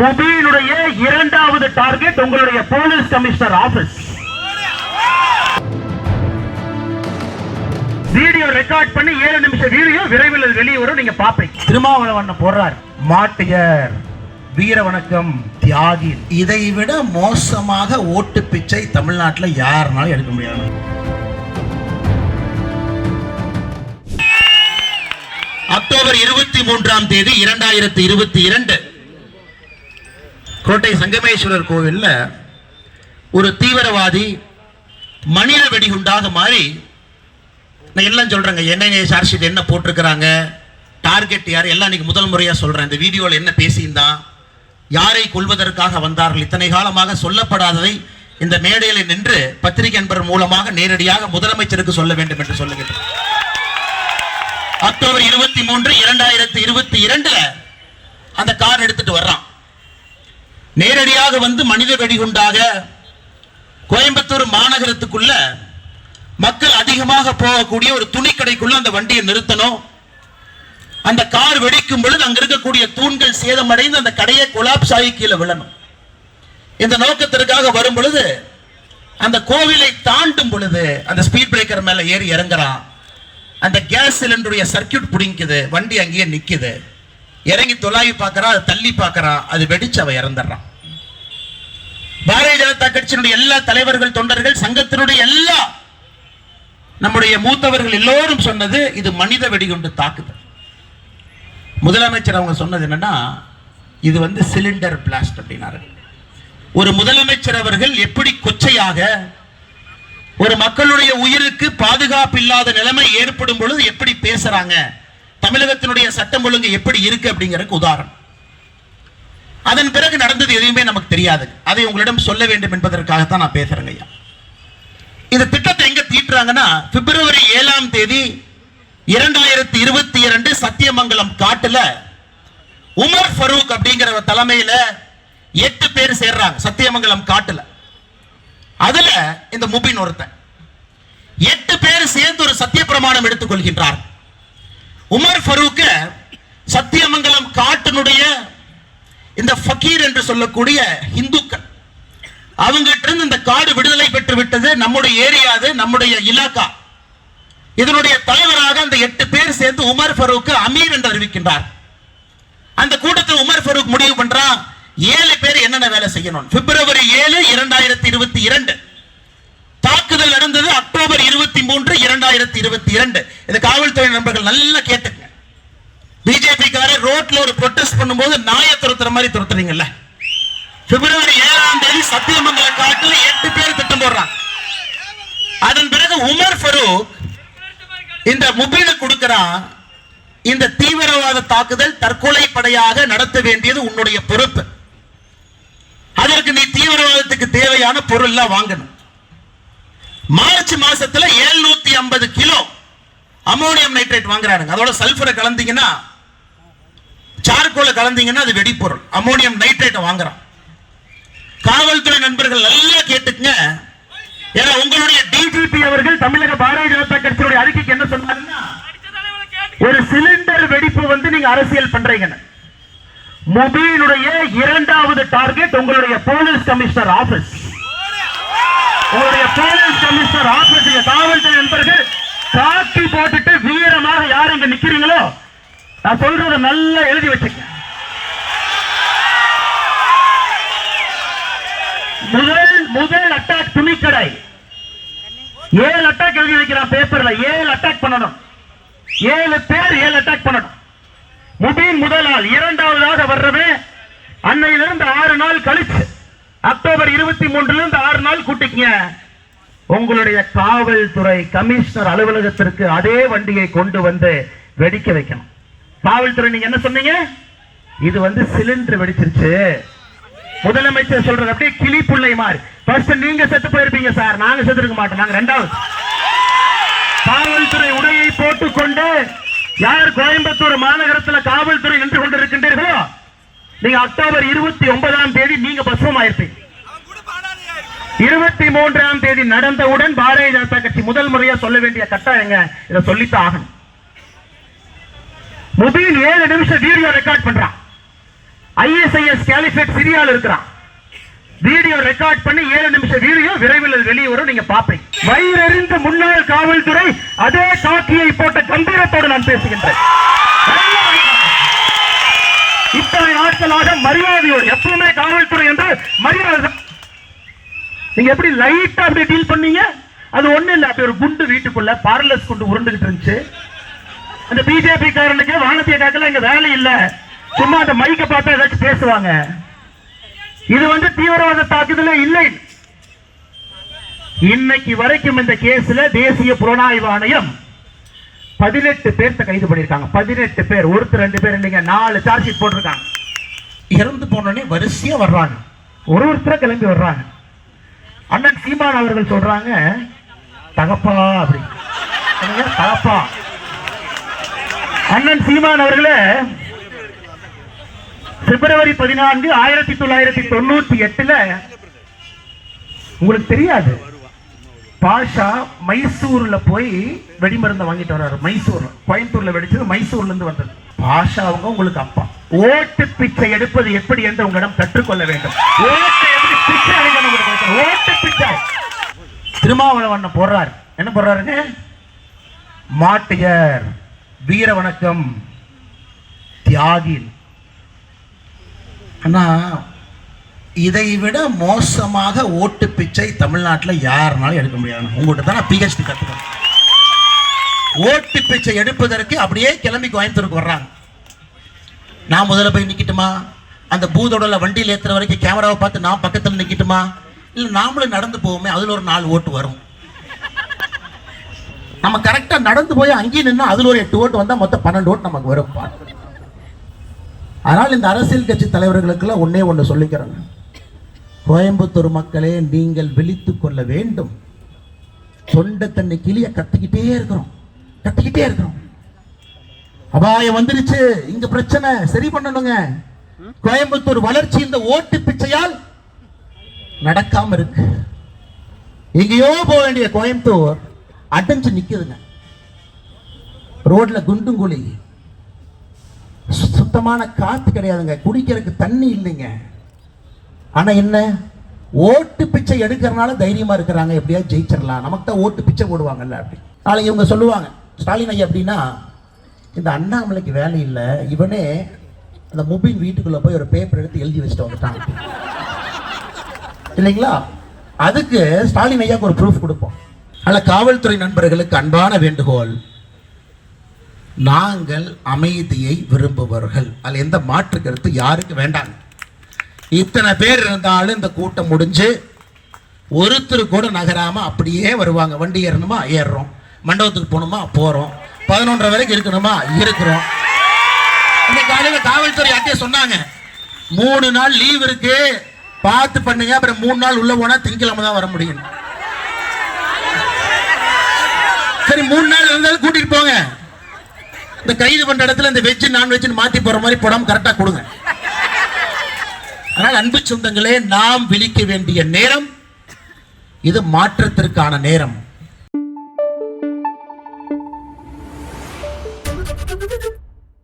மொபியினுடைய இரண்டாவது டார்கெட் உங்களுடைய police commissioner office. Video record பண்ணி ஏழு நிமிஷம் வீடியோ விரைவில் வெளியே வரும் நீங்க பாப்பீங்க திருமாவளவன் போடுறார் மாட்டியர் வீர வணக்கம் தியாகி. இதை விட மோசமாக ஓட்டு பிச்சை தமிழ்நாட்டில் யாருனாலும் எடுக்க முடியாது. அக்டோபர் இருபத்தி மூன்றாம் தேதி இரண்டாயிரத்தி இருபத்தி இரண்டு. கோட்டை சங்கமேஸ்வரர் கோவில்ல ஒரு தீவிரவாதி மனித வெடிகுண்டாக மாறி நான் எல்லாம் சொல்றேங்க என்ன சார்ஜ் இது என்ன போட்டிருக்கிறாங்க டார்கெட் யார் எல்லாம் இன்றைக்கி முதல் முறையா சொல்றேன். இந்த வீடியோவில் என்ன பேசியிருந்தான் யாரை கொள்வதற்காக வந்தார்கள் இத்தனை காலமாக சொல்லப்படாததை இந்த மேடையில் நின்று பத்திரிகை அன்பர் மூலமாக நேரடியாக முதலமைச்சருக்கு சொல்ல வேண்டும் என்று சொல்லுகிறேன் அக்டோபர் இருபத்தி மூன்று இரண்டாயிரத்தி இருபத்தி இரண்டுல அந்த கார் எடுத்துட்டு வர்றான். நேரடியாக வந்து மனித வெடிகுண்டாக கோயம்புத்தூர் மாநகரத்துக்குள்ள மக்கள் அதிகமாக போகக்கூடிய ஒரு துணிக்கடைக்குள்ள அந்த வண்டியை நிறுத்தணும். அந்த கார் வெடிக்கும் பொழுது அங்க இருக்கக்கூடிய தூண்கள் சேதமடைந்து அந்த கடையை கொலாப்ஸ் ஆகி கீழே விழணும். இந்த நோக்கத்திற்காக வரும் பொழுது அந்த கோவிலை தாண்டும் பொழுது அந்த ஸ்பீட் பிரேக்கர் மேல ஏறி இறங்குறான். அந்த கேஸ் சிலிண்டருடைய சர்க்கியூட் பிடிக்குது வண்டி அங்கேயே நிற்குது இறங்கி துளாவி பார்க்கறா அதை தள்ளி பார்க்கறா அது வெடிச்சு அவன் இறந்துடுறான் பாரதிய ஜனதா கட்சியினுடைய எல்லா தலைவர்கள் தொண்டர்கள் சங்கத்தினுடைய எல்லா நம்முடைய மூத்தவர்கள் எல்லோரும் சொன்னது இது மனித வெடிகுண்டு தாக்குதல். முதலமைச்சர் அவங்க சொன்னது என்னன்னா இது வந்து சிலிண்டர் பிளாஸ்ட் அப்படின்னாரு. ஒரு முதலமைச்சர் அவர்கள் எப்படி கொச்சையாக ஒரு மக்களுடைய உயிருக்கு பாதுகாப்பு இல்லாத நிலைமை ஏற்படும் பொழுது எப்படி பேசுறாங்க? தமிழகத்தினுடைய சட்டம் ஒழுங்கு எப்படி இருக்கு அப்படிங்கறதுக்கு உதாரணம். அதன் பிறகு நடந்தது எதுவுமே நமக்கு தெரியாது. அதை உங்களிடம் சொல்ல வேண்டும் என்பதற்காகத்தான் நான் பேசுறேங்க ஐயா. இந்த திட்டத்தை எங்க தீட்டுறாங்கன்னா பிப்ரவரி ஏழாம் தேதி இரண்டாயிரத்தி இருபத்தி இரண்டு சத்தியமங்கலம் காட்டுல உமர் ஃபரூக் அப்படிங்கிற தலைமையில எட்டு பேர் சேர்றாங்க சத்தியமங்கலம் காட்டுல. அதுல இந்த முபின் ஒருத்தன். எட்டு பேர் சேர்ந்து ஒரு சத்திய பிரமாணம் எடுத்துக் கொள்கின்றார் உமர் ஃபரூக்க சத்தியமங்கலம் காட்டினுடைய இந்த ஃபக்கீர் என்று சொல்லக்கூடிய இந்துக்கள் அவங்ககிட்ட இருந்து இந்த காடு விடுதலை பெற்று விட்டது நம்முடைய ஏரியா அது நம்முடைய இலாக்கா. இதனுடைய தலைவராக அந்த எட்டு பேர் சேர்ந்து உமர் ஃபரூக் அமீர் என்று அறிவிக்கின்றார். அந்த கூட்டத்தில் உமர் ஃபரூக் முடிவு பண்றான் ஏழு பேர் என்னென்ன வேலை செய்யணும்? பிப்ரவரி ஏழு இரண்டாயிரத்தி இருபத்தி இரண்டு. தாக்குதல் நடந்தது அக்டோபர் இருபத்தி மூன்று இரண்டாயிரத்தி இருபத்தி இரண்டு. இந்த காவல்துறை நண்பர்கள் நல்லா கேட்டுங்க. பிஜேபி காரர் ரோட்ல ஒரு ப்ரொட்டஸ்ட் பண்ணும்போது நாயை துரத்துற மாதிரி துரத்துறீங்கல்ல. பிப்ரவரி ஏழாம் தேதி சத்தியமங்கல காட்டில் எட்டு பேர் திட்டம் போடுறாங்க. அதன் பிறகு உமர் ஃபரூக் இந்த முபீனை கொடுக்கிறான் இந்த தீவிரவாத தாக்குதல் தற்கொலை படையாக நடத்த வேண்டியது உன்னுடைய பொறுப்பு. அதற்கு நீ தீவிரவாதத்துக்கு தேவையான பொருள்லாம் வாங்கணும். மார்ச் மாசத்துல 750 ஐம்பது கிலோ அமோனியம் நைட்ரேட் வாங்குறாங்க அதோட சல்பரை கலந்தீங்கன்னா சார்கோல கலந்தீங்கன்னா அது வெடிப்பொருள் அமோனியம் நைட்ரேட்டை வாங்குறான். காவல்துறை நண்பர்கள் நல்லா கேட்டுக்குங்க. ஏன்னா உங்களுடைய டிஜிபி அவர்கள் தமிழக பாரதிய ஜனதா கட்சியுடைய அறிக்கைக்கு என்ன சொன்னாருன்னா ஒரு சிலிண்டர் வெடிப்பு வந்து நீங்க அரசியல் பண்றீங்க மொபியினுடைய இரண்டாவது டார்கெட் உங்களுடைய போலீஸ் கமிஷனர் ஆபீஸ். உங்களுடைய போலீஸ் கமிஷனர் ஆபீஸ் காவல்துறை நண்பர்கள் காக்கி போட்டுட்டு வீரமாக யார் இங்க நிக்கிறீங்களோ நான் சொல்றத நல்லா எழுதி வச்சுக்க முதல் முதல் அட்டாக் துணிக்கடை. ஏழு அட்டாக் எழுதி வைக்கிறான் பேப்பர்ல ஏழு அட்டாக் பண்ணணும். ஏழு பேர் ஏழு அட்டாக் பண்ணணும். முபின் முதல் ஆள் இரண்டாவதாக வர்றது அன்னையிலிருந்து ஆறு நாள் கழிச்சு. அக்டோபர் இருபத்தி மூன்றுல இருந்து ஆறு நாள் கூட்டிக்கங்க. உங்களுடைய காவல்துறை கமிஷனர் அலுவலகத்திற்கு அதே வண்டியை கொண்டு வந்து வெடிக்க வைக்கணும். காவல்துறை நீங்க என்ன சொன்னீங்க? இது வந்து சிலிண்டர் வெடிச்சிருச்சு. முதலமைச்சர் சொல்றது அப்படியே கிளி புள்ளை மாதிரி. ஃபர்ஸ்ட் நீங்க செத்து போயிருப்பீங்க சார். நாங்க செத்து இருக்க மாட்டோம். நாங்க ரெண்டாவது. காவல்துறை உடையை போட்டுக்கொண்டு யார் கோயம்புத்தூர் மாநகரத்தில் காவல்துறை நின்று கொண்டிருக்கின்றீர்களோ நீங்க அக்டோபர் இருபத்தி ஒன்பதாம் தேதி நீங்க பஸ்வம் ஆயிருப்பீங்க இருபத்தி மூன்றாம் தேதி நடந்தவுடன் பாரதிய ஜனதா கட்சி முதல் முறையா சொல்ல வேண்டிய கட்டாயங்க. இதை சொல்லித்தான் ஆகணும். முபீன் ஏழு நிமிஷம் வீடியோ ரெக்கார்ட் பண்றான். ஐஎஸ்ஐஎஸ் கேலிஃபேட் சிரியால இருக்கிறான். வீடியோ ரெக்கார்ட் பண்ணி ஏழு நிமிஷம் வீடியோ விரைவில் வெளியே வரும் நீங்க பாப்பீங்க வயிறறிந்த முன்னாள் காவல்துறை அதே காக்கியை போட்ட கம்பீரத்தோடு நான் பேசுகின்றேன். இத்தனை மரியாதையோடு எப்பவுமே காவல்துறை என்று மரியாதை. நீங்க எப்படி லைட்டா அப்படி டீல் பண்ணீங்க? அது ஒண்ணு இல்ல அப்படி ஒரு குண்டு வீட்டுக்குள்ள பார்லஸ் குண்டு உருண்டுகிட்டு இருந்துச்சு. அந்த பிஜேபி காரனுக்கு வானத்திய காக்கல இங்க வேலை இல்ல. சும்மா அந்த மைக்க பார்த்தா ஏதாச்சும் பேசுவாங்க. இது வந்து தீவிரவாத தாக்குதலே இல்லை. இன்னைக்கு வரைக்கும் இந்த கேஸ்ல தேசிய புலனாய்வு ஆணையம் பதினெட்டு பேர்த்த கைது பண்ணியிருக்காங்க. பதினெட்டு பேர் ஒருத்தர் ரெண்டு பேர் இல்லைங்க நாலு சார்ஜ் ஷீட் போட்டிருக்காங்க. இறந்து போனோடனே வரிசையா வர்றாங்க. ஒரு ஒருத்தர கிளம்பி வர்றாங்க. அண்ணன் சீமான் அவர்கள் சொல்றாங்க தகப்பா அப்படி தகப்பா. அண்ணன் சீமான் அவர்களே பிப்ரவரி பதினான்கு ஆயிரத்தி தொள்ளாயிரத்தி தொண்ணூத்தி எட்டுல உங்களுக்கு தெரியாது பாஷா மைசூர்ல போய் வெடிமருந்தை வாங்கிட்டு வர்றாரு மைசூர்ல. கோயம்புத்தூர்ல வெடிச்சது மைசூர்ல இருந்து வந்தது. பாஷா அவங்க உங்களுக்கு அப்பா. ஓட்டு பிச்சை எடுப்பது எப்படி என்று உங்களிடம் கற்றுக்கொள்ள வேண்டும். ஓட்டு பிச்சை திருமாவளவன் போடுறாரு. என்ன போடுறாருங்க? மாட்டியர் வீர வணக்கம் தியாகி. ஆனா இதை விட மோசமாக ஓட்டு பிச்சை தமிழ்நாட்டில் யாருனாலும் எடுக்க முடியாது. உங்கள்கிட்ட தான் நான் பிஹெச்டி கற்றுக்கணும் ஓட்டு பிச்சை எடுப்பதற்கு அப்படியே கிளம்பி கோயம்புத்தூருக்கு வர்றாங்க. நான் முதல்ல போய் நிற்கட்டுமா அந்த பூதோடல வண்டியில் ஏற்றுற வரைக்கும் கேமராவை பார்த்து நான் பக்கத்தில் நிற்கட்டுமா இல்லை நாமளும் நடந்து போவோமே அதில் ஒரு நாலு ஓட்டு வரும். நம்ம கரெக்டாக நடந்து போய் அங்கேயும் நின்று அதில் ஒரு எட்டு ஓட்டு வந்தால் மொத்தம் பன்னெண்டு ஓட்டு நமக்கு வரும். அதனால் இந்த அரசியல் கட்சி தலைவர்களுக்கெல்லாம் ஒன்றே ஒன்று சொல்லிக்கிறேன். கோயம்புத்தூர் மக்களே நீங்கள் விழித்து கொள்ள வேண்டும். தொண்டை தண்ணி கிளியை கத்திக்கிட்டே இருக்கிறோம். கத்திக்கிட்டே இருக்கிறோம். அபாயம் வந்துருச்சு. இங்க பிரச்சனை. சரி பண்ணணுங்க. கோயம்புத்தூர் வளர்ச்சி இந்த ஓட்டு பிச்சையால் நடக்காம இருக்கு. எங்கேயோ போக வேண்டிய கோயம்புத்தூர் அடைஞ்சு நிக்குதுங்க. ரோட்ல குண்டும் குழி சு- சுத்தமான காத்து கிடையாதுங்க. குடிக்கிறதுக்கு தண்ணி இல்லைங்க. ஆனா என்ன? ஓட்டு பிச்சை எடுக்கிறனால தைரியமா இருக்கிறாங்க. எப்படியா ஜெயிச்சிடலாம். நமக்கு தான் ஓட்டு பிச்சை போடுவாங்கல்ல அப்படி. நாளைக்கு இவங்க சொல்லுவாங்க ஸ்டாலின் ஐயா அப்படின்னா இந்த அண்ணாமலைக்கு வேலை இல்லை இவனே அந்த முபின் வீட்டுக்குள்ள போய் ஒரு பேப்பர் எடுத்து எழுதி வச்சுட்டு வந்துட்டான். இல்லைங்களா? அதுக்கு ஸ்டாலின் ஐயாக்கு ஒரு ப்ரூஃப் கொடுப்போம். அதில் காவல்துறை நண்பர்களுக்கு அன்பான வேண்டுகோள். நாங்கள் அமைதியை விரும்புபவர்கள். அதில் எந்த மாற்று கருத்து யாருக்கு வேண்டாம். இத்தனை பேர் இருந்தாலும் இந்த கூட்டம் முடிஞ்சு ஒருத்தர் கூட நகராமல் அப்படியே வருவாங்க. வண்டி ஏறணுமா? ஏறுறோம். மண்டபத்துக்கு போகணுமா? போகிறோம் பதினொன்றரை வரைக்கும் இருக்கணுமா? இருக்கிறோம். இன்னைக்கு காலையில் காவல்துறை அட்டையை சொன்னாங்க. மூணு நாள் லீவ் இருக்கு. பார்த்து பண்ணுங்க. அப்புறம் மூணு நாள் உள்ள போனா திங்கிழமை தான் வர முடியும். சரி மூணு நாள் இருந்தாலும் கூட்டிட்டு போங்க. இந்த கைது பண்ற இடத்துல இந்த வெஜ் நான்வெஜ் மாத்தி போற மாதிரி படம் கரெக்டா கொடுங்க. அதனால் அன்பு சொந்தங்களே நாம் விழிக்க வேண்டிய நேரம் இது மாற்றத்திற்கான நேரம்.